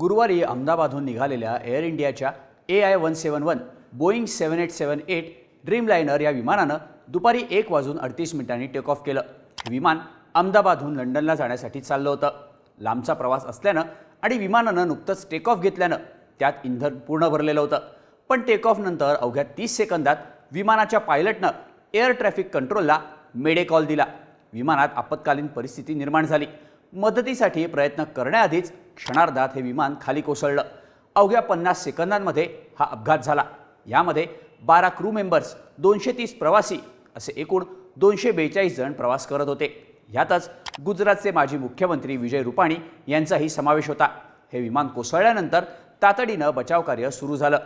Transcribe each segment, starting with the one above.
गुरुवारी अहमदाबादहून निघालेल्या एअर इंडियाच्या A I one seven one Boeing seven eight seven eight Dreamliner या विमानानं दुपारी एक वाजून अडतीस मिनिटांनी टेक ऑफ केलं. हे विमान अहमदाबादहून लंडनला जाण्यासाठी चाललं होतं. लांबचा प्रवास असल्यानं आणि विमानानं नुकतंच टेक ऑफ घेतल्यानं त्यात इंधन पूर्ण भरलेलं होतं. पण टेक ऑफनंतर अवघ्या तीस सेकंदात विमानाच्या पायलटनं एअर ट्रॅफिक कंट्रोलला मेडे कॉल दिला. विमानात आपत्कालीन परिस्थिती निर्माण झाली. मदतीसाठी प्रयत्न करण्याआधीच क्षणार्धात हे विमान खाली कोसळलं. अवघ्या पन्नास सेकंदांमध्ये हा अपघात झाला. यामध्ये बारा क्रू मेंबर्स दोनशे तीस प्रवासी असे एकूण दोनशे बेचाळीस जण प्रवास करत होते. ह्यातच गुजरातचे माजी मुख्यमंत्री विजय रुपाणी यांचाही समावेश होता. हे विमान कोसळल्यानंतर तातडीनं बचावकार्य सुरू झालं.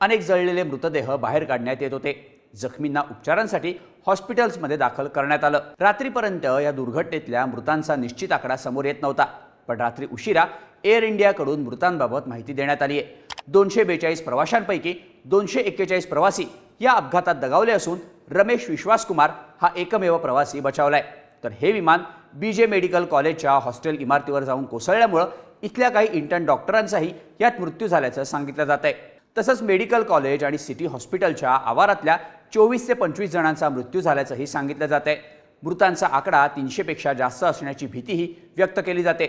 अनेक जळलेले मृतदेह बाहेर काढण्यात येत होते. जखमींना उपचारांसाठी हॉस्पिटल्समध्ये दाखल करण्यात आलं. रात्रीपर्यंत या दुर्घटनेतल्या मृतांचा निश्चित आकडा समोर येत नव्हता. पण रात्री उशिरा एअर इंडियाकडून मृतांबाबत माहिती देण्यात आली आहे दोनशे बेचाळीस प्रवाशांपैकी दोनशे एक्केचाळीस प्रवासी या अपघातात दगावले असून रमेश विश्वासकुमार हा एकमेव प्रवासी बचावलाय. तर हे विमान बी जे मेडिकल कॉलेजच्या हॉस्टेल इमारतीवर जाऊन कोसळल्यामुळं इथल्या काही इंटर्न डॉक्टरांचाही यात मृत्यू झाल्याचं सांगितलं जात आहे तसंच मेडिकल कॉलेज आणि सिटी हॉस्पिटलच्या आवारातल्या चोवीस ते पंचवीस जणांचा मृत्यू झाल्याचंही सांगितलं जात आहे मृतांचा आकडा तीनशेपेक्षा जास्त असण्याची भीतीही व्यक्त केली जाते.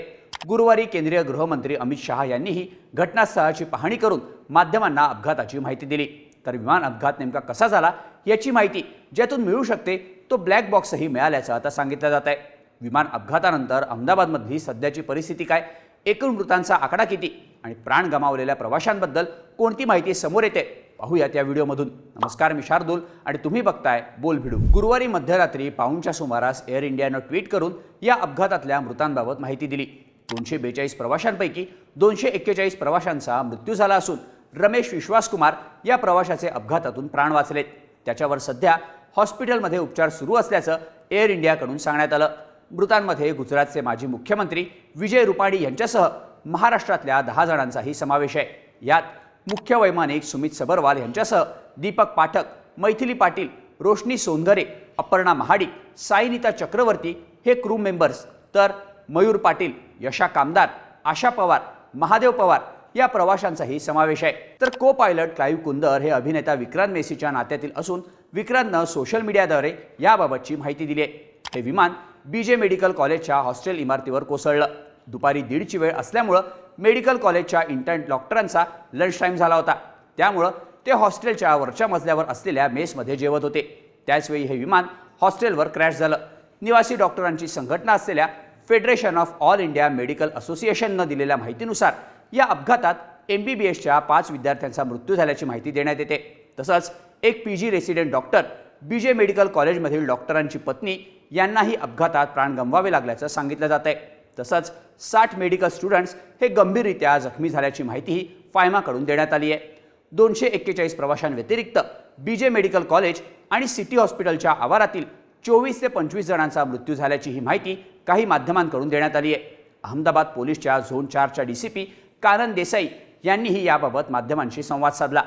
गुरुवारी केंद्रीय गृहमंत्री अमित शहा यांनीही घटनास्थळाची पाहणी करून माध्यमांना अपघाताची माहिती दिली. तर विमान अपघात नेमका कसा झाला याची माहिती ज्यातून मिळू शकते तो ब्लॅक बॉक्सही मिळाल्याचं आता सांगितलं जात आहे विमान अपघातानंतर अहमदाबादमधली सध्याची परिस्थिती काय? एकूण मृतांचा आकडा किती? आणि प्राण गमावलेल्या प्रवाशांबद्दल कोणती माहिती समोर येते? पाहूया त्या व्हिडिओमधून. नमस्कार मी शार्दूल. आणि तुम्ही बघताय बोल भिडू. गुरुवारी मध्यरात्री पाऊनच्या सुमारास एअर इंडियानं ट्विट करून या अपघातातल्या मृतांबाबत माहिती दिली. दोनशे बेचाळीस प्रवाशांपैकी दोनशे एक्केचाळीस प्रवाशांचा मृत्यू झाला असून रमेश विश्वासकुमार या प्रवाशाचे अपघातातून प्राण वाचलेत. त्याच्यावर सध्या हॉस्पिटलमध्ये उपचार सुरू असल्याचं एअर इंडियाकडून सांगण्यात आलं. मृतांमध्ये गुजरातचे माजी मुख्यमंत्री विजय रुपाणी यांच्यासह महाराष्ट्रातल्या दहा जणांचाही समावेश आहे. यात मुख्य वैमानिक सुमित सबरवाल यांच्यासह दीपक पाठक मैथिली पाटील रोशनी सोनघरे अपर्णा महाडिक साईनिता चक्रवर्ती हे क्रू मेंबर्स तर मयूर पाटील यशा कामदार आशा पवार महादेव पवार या प्रवाशांचाही समावेश आहे. तर को पायलट क्लाईव्ह कुंदर हे अभिनेता विक्रांत मेसीच्या नात्यातील असून विक्रांतनं सोशल मीडियाद्वारे याबाबतची माहिती दिली आहे. हे विमान बी जे मेडिकल कॉलेजच्या हॉस्टेल इमारतीवर कोसळलं. दुपारी दीडची वेळ असल्यामुळं मेडिकल कॉलेजच्या इंटर्न डॉक्टरांचा लंच टाईम झाला होता. त्यामुळं ते हॉस्टेलच्या वरच्या मजल्यावर असलेल्या मेसमध्ये जेवत होते. त्याचवेळी हे विमान हॉस्टेलवर क्रॅश झालं. निवासी डॉक्टरांची संघटना असलेल्या federation of all India medical असोसिएशननं दिलेल्या माहितीनुसार या अपघातात एम बी बी एसच्या पाच विद्यार्थ्यांचा मृत्यू झाल्याची माहिती देण्यात येते. तसंच एक P G resident doctor B J medical कॉलेजमधील डॉक्टरांची पत्नी यांनाही अपघातात प्राण गमवावे लागल्याचं सांगितलं जात आहे तसंच साठ मेडिकल स्टुडंट्स हे गंभीररित्या जखमी झाल्याची माहितीही फायमाकडून देण्यात आली आहे. दोनशे एक्केचाळीस प्रवाशांव्यतिरिक्त बी जे मेडिकल कॉलेज आणि सिटी हॉस्पिटलच्या आवारातील चोवीस ते पंचवीस जणांचा मृत्यू झाल्याची ही माहिती काही माध्यमांकडून देण्यात आली आहे. अहमदाबाद पोलीसच्या झोन चारच्या D C P Kanan Desai यांनीही याबाबत माध्यमांशी संवाद साधला.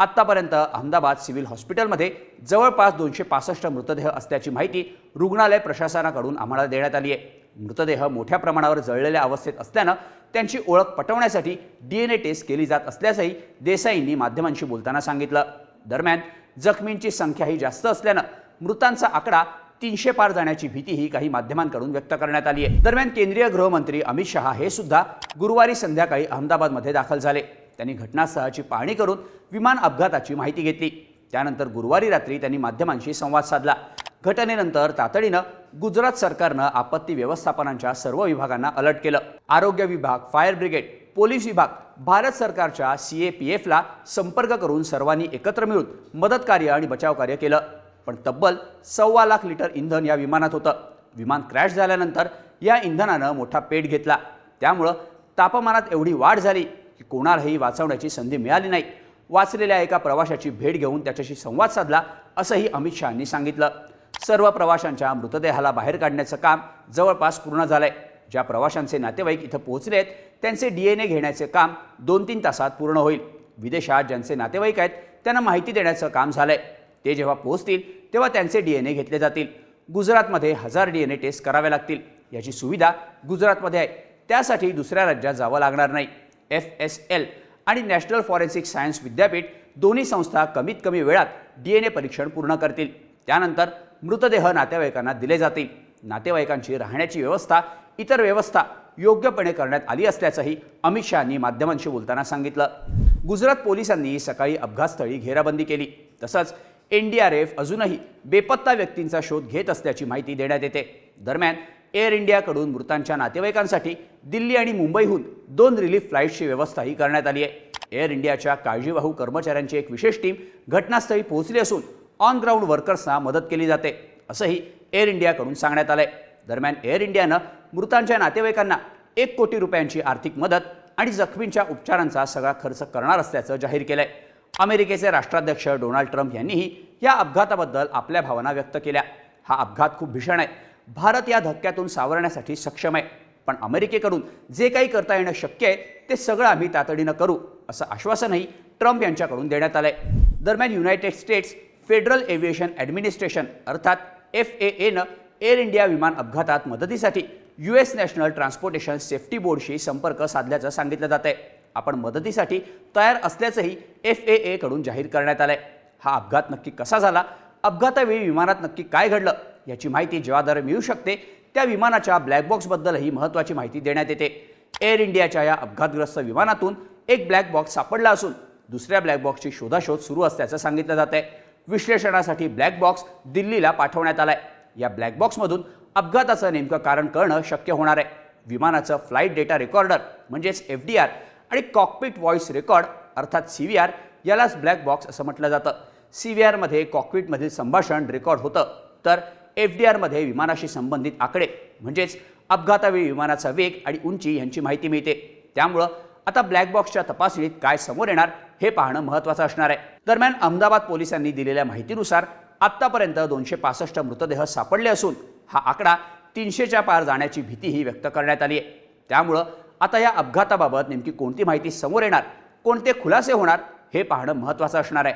आत्तापर्यंत अहमदाबाद सिव्हिल हॉस्पिटलमध्ये जवळपास दोनशे पासष्ट मृतदेह असल्याची माहिती रुग्णालय प्रशासनाकडून आम्हाला देण्यात आली आहे. मृतदेह मोठ्या प्रमाणावर जळलेल्या अवस्थेत असल्यानं त्यांची ओळख पटवण्यासाठी डी एन ए टेस्ट केली जात असल्याचंही देसाईंनी माध्यमांशी बोलताना सांगितलं. दरम्यान जखमींची संख्याही जास्त असल्यानं मृतांचा आकडा तीनशे पार जाण्याची भीतीही काही माध्यमांकडून व्यक्त करण्यात आली आहे दरम्यान केंद्रीय गृहमंत्री अमित शहा हे सुद्धा गुरुवारी संध्याकाळी अहमदाबादमध्ये दाखल झाले. त्यांनी घटनास्थळाची पाहणी करून विमान अपघाताची माहिती घेतली. त्यानंतर गुरुवारी रात्री त्यांनी माध्यमांशी संवाद साधला. घटनेनंतर तातडीनं गुजरात सरकारनं आपत्ती व्यवस्थापनाच्या सर्व विभागांना अलर्ट केलं. आरोग्य विभाग फायर ब्रिगेड पोलीस विभाग भारत सरकारच्या सी ए पी एफला संपर्क करून सर्वांनी एकत्र मिळून मदत कार्य आणि बचाव कार्य केलं. पण तब्बल सव्वा लाख लिटर इंधन या विमानात होतं. विमान क्रॅश झाल्यानंतर या इंधनानं मोठा पेट घेतला. त्यामुळं तापमानात एवढी वाढ झाली की कोणालाही वाचवण्याची संधी मिळाली नाही. वाचलेल्या एका प्रवाशाची भेट घेऊन त्याच्याशी संवाद साधला असंही अमित शहानी सांगितलं. सर्व प्रवाशांच्या मृतदेहाला बाहेर काढण्याचं काम जवळपास पूर्ण झालंय. ज्या प्रवाशांचे नातेवाईक इथं पोहोचलेत त्यांचे डी एन ए घेण्याचे काम दोन तीन तासात पूर्ण होईल. विदेशात ज्यांचे नातेवाईक आहेत त्यांना माहिती देण्याचं काम झालंय. ते जेव्हा पोहोचतील तेव्हा त्यांचे डी एन ए घेतले जातील. गुजरातमध्ये हजार डी एन ए टेस्ट कराव्या लागतील. याची सुविधा गुजरातमध्ये आहे. त्यासाठी दुसऱ्या राज्यात जावं लागणार नाही. एफ एस एल आणि नॅशनल फॉरेन्सिक सायन्स विद्यापीठ दोन्ही संस्था कमीत कमी वेळात डी एन ए परीक्षण पूर्ण करतील. त्यानंतर मृतदेह नातेवाईकांना दिले जातील. नातेवाईकांची राहण्याची व्यवस्था इतर व्यवस्था योग्यपणे करण्यात आली असल्याचंही अमित शहानी माध्यमांशी बोलताना सांगितलं. गुजरात पोलिसांनी सकाळी अपघातस्थळी घेराबंदी केली. तसंच एन डी आर एफ अजूनही बेपत्ता व्यक्तींचा शोध घेत असल्याची माहिती देण्यात येते. दरम्यान एअर इंडियाकडून मृतांच्या नातेवाईकांसाठी दिल्ली आणि मुंबईहून दोन रिलीफ फ्लाईट्सची व्यवस्थाही करण्यात आली आहे. एअर इंडियाच्या काळजीवाहू कर्मचाऱ्यांची एक विशेष टीम घटनास्थळी पोहोचली असून ऑन ग्राउंड वर्कर्सना मदत केली जाते असंही एअर इंडियाकडून सांगण्यात आलंय. दरम्यान एअर इंडियानं मृतांच्या नातेवाईकांना एक कोटी रुपयांची आर्थिक मदत आणि जखमींच्या उपचारांचा सगळा खर्च करणार असल्याचं जाहीर केलंय. अमेरिकेचे राष्ट्राध्यक्ष डोनाल्ड ट्रम्प यांनीही या अपघाताबद्दल आपल्या भावना व्यक्त केल्या. हा अपघात खूप भीषण आहे. भारत या धक्क्यातून सावरण्यासाठी सक्षम आहे. पण अमेरिकेकडून जे काही करता येणं शक्य आहे ते सगळं आम्ही तातडीनं करू असं आश्वासनही ट्रम्प यांच्याकडून देण्यात आलंय. दरम्यान United States federal aviation administration अर्थात एफ ए एनं एअर इंडिया विमान अपघातात मदतीसाठी U S national transportation safety बोर्डशी संपर्क साधल्याचं सांगितलं जात आहे. आपण मदतीसाठी तयार असल्याचंही एफ ए एकडून जाहीर करण्यात आलं आहे हा अपघात नक्की कसा झाला? अपघातावेळी विमानात नक्की काय घडलं? याची माहिती जेव्हाद्वारे मिळू शकते त्या विमानाच्या ब्लॅकबॉक्सबद्दलही महत्त्वाची माहिती देण्यात येते. एअर इंडियाच्या या अपघातग्रस्त विमानातून एक ब्लॅक बॉक्स सापडला असून दुसऱ्या ब्लॅक बॉक्सची शोधाशोध सुरू असल्याचं सांगितलं जात आहे. विश्लेषणासाठी ब्लॅक बॉक्स दिल्लीला पाठवण्यात आलाय. या ब्लॅक बॉक्समधून अपघाताचं नेमकं कारण कळणं शक्य होणार आहे. विमानाचं फ्लाईट डेटा रेकॉर्डर म्हणजेच एफ डी आर आणि कॉकपिट व्हॉइस रेकॉर्ड अर्थात सी व्ही आर यालाच ब्लॅक बॉक्स असं म्हटलं जातं. सी व्ही आरमध्ये कॉकपिटमधील संभाषण रेकॉर्ड होतं. तर एफ डी आरमध्ये विमानाशी संबंधित आकडे म्हणजेच अपघातावेळी विमानाचा वेग आणि उंची यांची माहिती मिळते. त्यामुळं आता ब्लॅक बॉक्सच्या तपासणीत काय समोर येणार हे पाहणं महत्त्वाचं असणार आहे. दरम्यान अहमदाबाद पोलिसांनी दिलेल्या माहितीनुसार आत्तापर्यंत दोनशे पासष्ट मृतदेह सापडले असून हा आकडा तीनशेच्या पार जाण्याची भीतीही व्यक्त करण्यात आली आहे. त्यामुळं आता या अपघाताबाबत नेमकी कोणती माहिती समोर येणार कोणते खुलासे होणार हे पाहणं महत्त्वाचं असणार आहे.